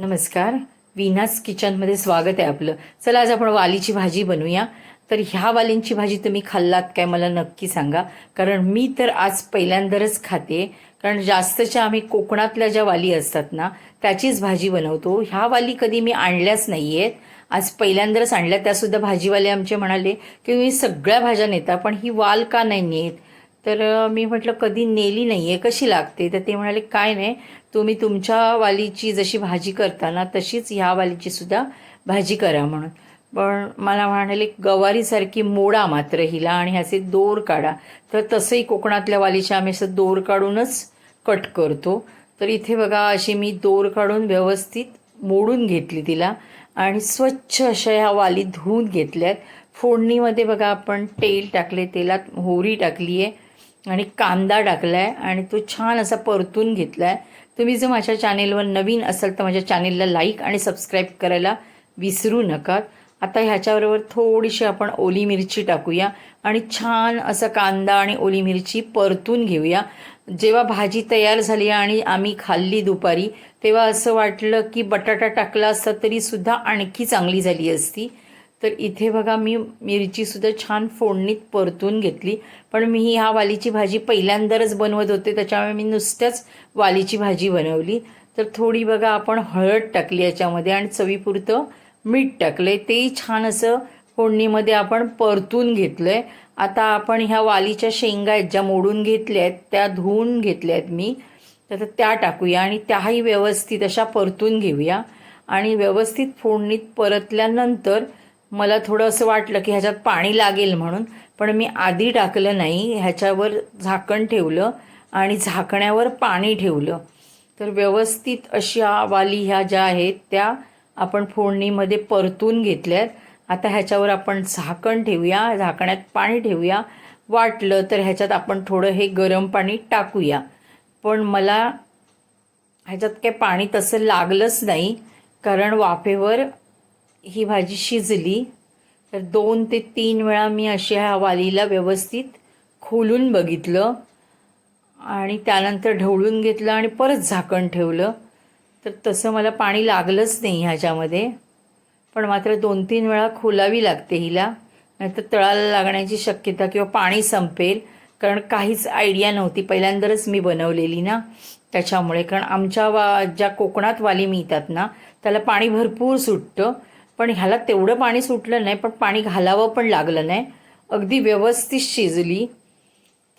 नमस्कार. विनास किचनमध्ये स्वागत आहे आपलं. चला आज आपण वालीची भाजी बनवूया. तर ह्या वालींची भाजी तुम्ही खाल्लात काय मला नक्की सांगा. कारण मी तर आज पहिल्यांदाच खाते. कारण जास्तच्या आम्ही कोकणातल्या ज्या वाली असतात ना त्याचीच भाजी बनवतो. ह्या वाली कधी मी आणल्याच नाही आहेत आज पहिल्यांदाच आणल्या. त्यासुद्धा भाजीवाले आमचे म्हणाले की तुम्ही सगळ्या भाज्या नेता पण ही वाल का नाही नेत? तर मी म्हटलं कधी नेली नाही आहे कशी लागते? तर ते म्हणाले काय नाही तुम्ही तुमच्या वालीची जशी भाजी करता ना तशीच ह्या वालीची सुद्धा भाजी करा म्हणून. पण मला म्हणाले गवारीसारखी मोडा मात्र हिला आणि ह्याचे दोर काढा. तर तसंही कोकणातल्या वालीच्या आम्ही असं दोर काढूनच कट करतो. तर इथे बघा अशी मी दोर काढून व्यवस्थित मोडून घेतली तिला आणि स्वच्छ अशा ह्या वाली धुवून घेतल्यात. फोडणीमध्ये बघा आपण तेल टाकले तेलात मोहरी टाकली आहे आणि कांदा टाकला आहे आणि तो छान असा परतून घेतला आहे तुम्ही जर माझ्या चॅनेलवर नवीन असाल तर माझ्या चॅनेलला लाईक आणि सबस्क्राईब करायला विसरू नका. आता ह्याच्याबरोबर थोडीशी आपण ओली मिरची टाकूया आणि छान असं कांदा आणि ओली मिरची परतून घेऊया. जेव्हा भाजी तयार झाली आणि आम्ही खाल्ली दुपारी तेव्हा असं वाटलं की बटाटा टाकला असता तरीसुद्धा आणखी चांगली झाली असती. तर इथे बघा मी मिरचीसुद्धा छान फोडणीत परतून घेतली. पण मी ही ह्या वालीची भाजी पहिल्यांदाच बनवत होते त्याच्यामुळे मी नुसत्याच वालीची भाजी बनवली. तर थोडी बघा आपण हळद टाकली याच्यामध्ये आणि चवीपुरतं मीठ टाकले तेही छान असं फोडणीमध्ये आपण परतून घेतलं आहे आता आपण ह्या वालीच्या शेंगा आहेत ज्या मोडून घेतल्या आहेत त्या धुवून घेतल्या आहेत मी. तर त्या टाकूया आणि त्याही व्यवस्थित अशा परतून घेऊया. आणि व्यवस्थित फोडणीत परतल्यानंतर मला थोडं असं वाटलं की ह्याच्यात पाणी लागेल म्हणून पण मी आधी टाकलं नाही. ह्याच्यावर झाकण ठेवलं आणि झाकण्यावर पाणी ठेवलं. तर व्यवस्थित अशा वाली ह्या ज्या आहेत त्या आपण फोडणीमध्ये परतून घेतल्यात. आता ह्याच्यावर आपण झाकण ठेवूया झाकण्यात पाणी ठेवूया. वाटलं तर ह्याच्यात आपण थोडं हे गरम पाणी टाकूया. पण मला ह्याच्यात काही पाणी तसं लागलंच नाही कारण वाफेवर ही भाजी शिजली तर दोन ते तीन वेळा मी अशी ह्या वालीला व्यवस्थित खोलून बघितलं आणि त्यानंतर ढवळून घेतलं आणि परत झाकण ठेवलं. तर तसं मला पाणी लागलंच नाही ह्याच्यामध्ये पण मात्र दोन तीन वेळा खोलावी लागते हिला नाहीतर तळाला लागण्याची शक्यता किंवा पाणी संपेल कारण काहीच आयडिया नव्हती. पहिल्यांदाच मी बनवलेली ना त्याच्यामुळे. कारण आमच्या वा ज्या कोकणात वाली मिळतात ना त्याला पाणी भरपूर सुटतं. पण ह्याला तेवढं पाणी सुटलं नाही पण पाणी घालावं पण लागलं नाही. अगदी व्यवस्थित शिजली.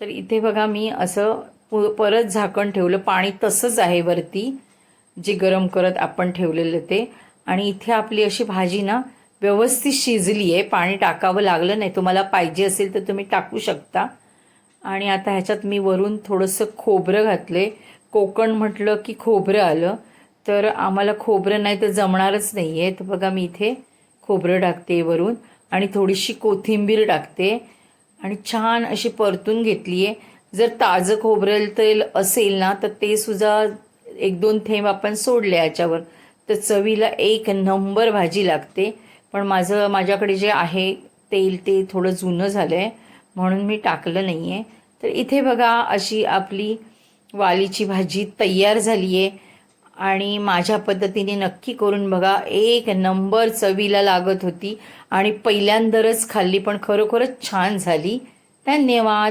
तर इथे बघा मी असं पु परत झाकण ठेवलं. पाणी तसंच आहे वरती जे गरम करत आपण ठेवलेलं ते. आणि इथे आपली अशी भाजी ना व्यवस्थित शिजली आहे. पाणी टाकावं लागलं नाही. तुम्हाला पाहिजे असेल तर तुम्ही टाकू शकता. आणि आता ह्याच्यात मी वरून थोडंसं खोबरं घातले कोकण म्हटलं की खोबरं आलं. तर आम्हाला खोबरं नाही तर जमणारच नाही आहे तर बघा मी इथे खोबरं टाकते वरून आणि थोडीशी कोथिंबीर टाकते आणि छान अशी परतून घेतली आहे जर ताजं खोबरेल तेल असेल ना तर ते सुद्धा एक दोन थेंब आपण सोडले याच्यावर. तर चवीला एक नंबर भाजी लागते. पण माझं माझ्याकडे जे आहे तेल ते थोडं जुनं झालं आहे म्हणून मी टाकलं नाही आहे तर इथे बघा अशी आपली वालीची भाजी तयार झाली आहे आणि माझ्या पद्धतीने नक्की करून बघा एक नंबर चवीला लागत होती आणि पहिल्यांदाच खाल्ली पण खरोखरच छान झाली. धन्यवाद.